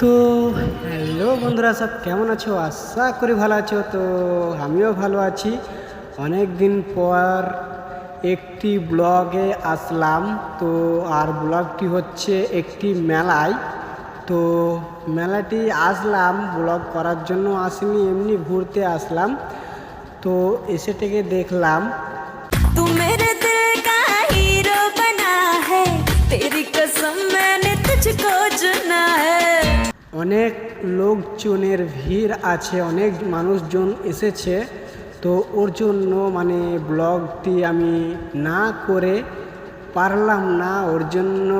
তো হ্যালো বন্ধুরা, সব কেমন আছো? আশা করি ভালো আছো। তো আমিও ভালো আছি। অনেক দিন পর একটি ব্লগে আসলাম। তো আর ব্লগটি হচ্ছে একটি মেলায়। তো মেলাটি আসলাম, ব্লগ করার জন্য আসিনি, এমনি ঘুরতে আসলাম। তো এসে থেকে দেখলাম तू অনেক লোকজনের ভিড় আছে, অনেক মানুষজন এসেছে। তো ওর জন্য মানে ব্লগটি আমি না করে পারলাম না। ওর জন্য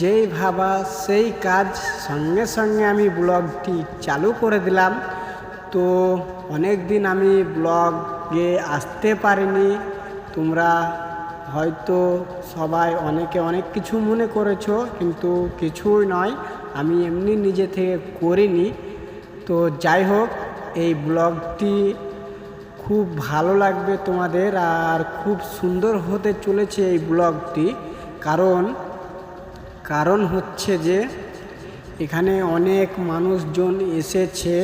যেই ভাবা সেই কাজ সঙ্গে সঙ্গে আমি ব্লগটি চালু করে দিলাম। তো অনেক দিন আমি ব্লগে আসতে পারিনি। তোমরা হয়তো সবাই অনেকে অনেক কিছু মনে করেছ, কিন্তু কিছুই নয়। আমি এমনি নিজে থেকে করিনি। তো যাই হোক, এই ব্লগটি খুব ভালো লাগবে তোমাদের, আর খুব সুন্দর হতে চলেছে এই ব্লগটি। কারণ কারণ হচ্ছে যে, এখানে অনেক মানুষজন এসেছে,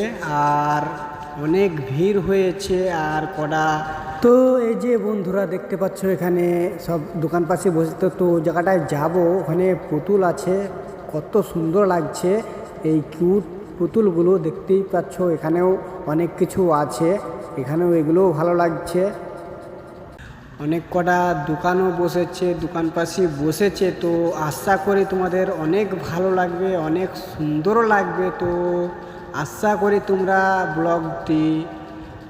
আর অনেক ভিড় হয়েছে আর কটা তো এই যে বন্ধুরা দেখতে পাচ্ছ এখানে সব দোকান পাশে বসে তো তো জায়গাটায় যাব। ওখানে পুতুল আছে কত সুন্দর লাগছে। এই কিউট পুতুলগুলো দেখতেই পাচ্ছ এখানেও অনেক কিছু আছে এখানেও এগুলোও ভালো লাগছে। অনেক কটা দোকানও বসেছে দোকান পাশে বসেছে তো আশা করি তোমাদের অনেক ভালো লাগবে অনেক সুন্দরও লাগবে তো আশা করি তোমরা ব্লগটি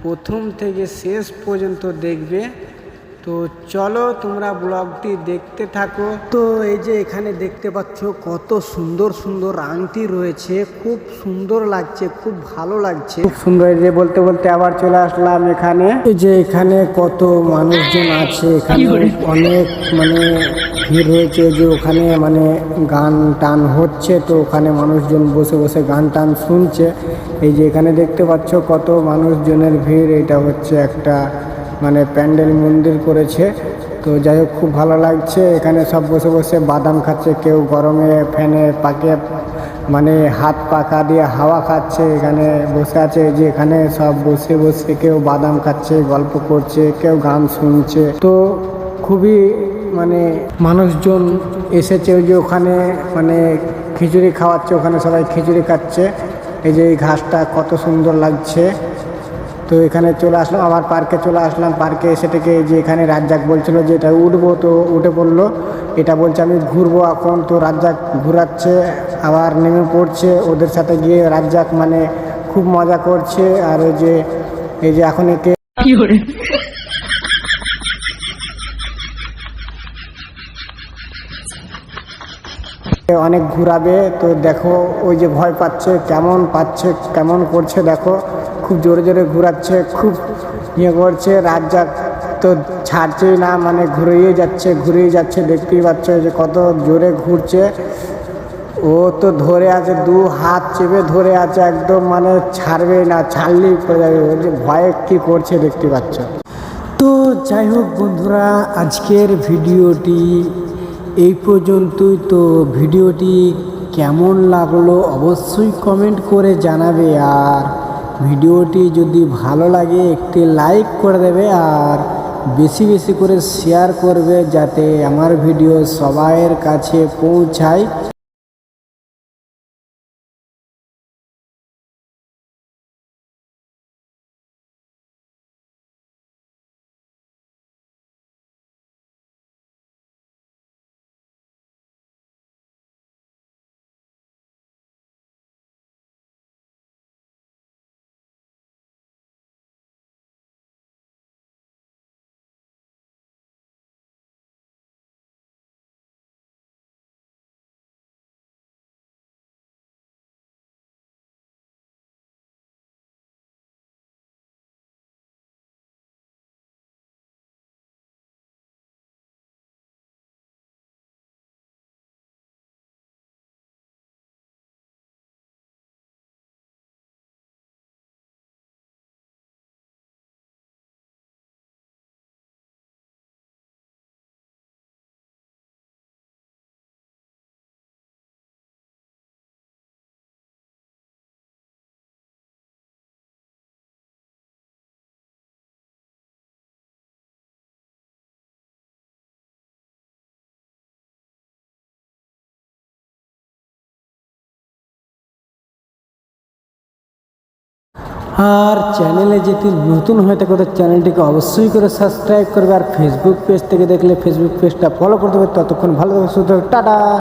প্রথম থেকে শেষ পর্যন্ত দেখবে। তো চলো তোমরা ব্লগটি দেখতে থাকো। তো এই যে এখানে দেখতে পাচ্ছ কত সুন্দর সুন্দর আংটি রয়েছে। খুব সুন্দর লাগছে খুব ভালো লাগছে। খুব সুন্দর এই যে বলতে বলতে আবার চলে আসলাম এখানে। এই যে এখানে কত মানুষজন আছে এখানে অনেক মানে ভিড় হয়েছে যে ওখানে মানে গান টান হচ্ছে। তো ওখানে মানুষজন বসে বসে গান টান শুনছে। এই যে এখানে দেখতে পাচ্ছ কত মানুষজনের ভিড় এটা হচ্ছে একটা মানে প্যান্ডেল মন্দির করেছে। তো যাই হোক, খুব ভালো লাগছে। এখানে সব বসে বসে বাদাম খাচ্ছে, কেউ গরমে ফ্যানে পাকে মানে হাত পাকা দিয়ে হাওয়া খাচ্ছে, এখানে বসে আছে। যে এখানে সব বসে বসে কেউ বাদাম খাচ্ছে, গল্প করছে, কেউ গান শুনছে। তো খুবই মানে মানুষজন এসেছে ওই যে ওখানে মানে খিচুড়ি খাওয়াচ্ছে, ওখানে সবাই খিচুড়ি খাচ্ছে। এই যে এই ঘাসটা কত সুন্দর লাগছে। তো এখানে চলে আসলাম, আবার পার্কে চলে আসলাম। পার্কে এসে থেকে যে এখানে রাজ্জাক বলছিল যে এটা উঠবো, তো উঠে পড়ল। এটা বলছে, আমি ঘুরবো এখন। তো রাজ্জাক ঘুরাচ্ছে, আবার নেমে পড়ছে। ওদের সাথে গিয়ে রাজ্জাক মানে খুব মজা করছে। আর ওই যে, এই যে এখন একে অনেক ঘুরাবে, তো দেখো ওই যে ভয় পাচ্ছে, কেমন পাচ্ছে, কেমন করছে দেখো। খুব জোরে জোরে ঘুরাচ্ছে, খুব ইয়ে করছে রাজ্জাক তো ছাড়ছেই না মানে ঘুরিয়ে যাচ্ছে ঘুরিয়ে যাচ্ছে, দেখতেই পাচ্ছ যে কত জোরে ঘুরছে। ও তো ধরে আছে, দু হাত চেপে ধরে আছে, একদম মানে ছাড়বেই না, ছাড়লেই পড়ে যাবে ও যে ভয়ে কী করছে দেখতে পাচ্ছ। তো যাই হোক বন্ধুরা, আজকের ভিডিওটি এই পর্যন্তই তো। ভিডিওটি কেমন লাগল অবশ্যই কমেন্ট করে জানাবে। আর ভিডিওটি যদি ভালো লাগে, একটি লাইক করে দেবে আর বেশি বেশি করে শেয়ার করবে যাতে আমার ভিডিও সবাইয়ের কাছে পৌঁছায়। আর চ্যানেলে যেটি নতুন হয়ে থাকে তো চ্যানেলটিকে অবশ্যই করে সাবস্ক্রাইব করবে আর ফেসবুক পেজ থেকে দেখলে ফেসবুক পেজটা ফলো করতে হবে ততক্ষণ ভালো থাকবে শুধু। টাটা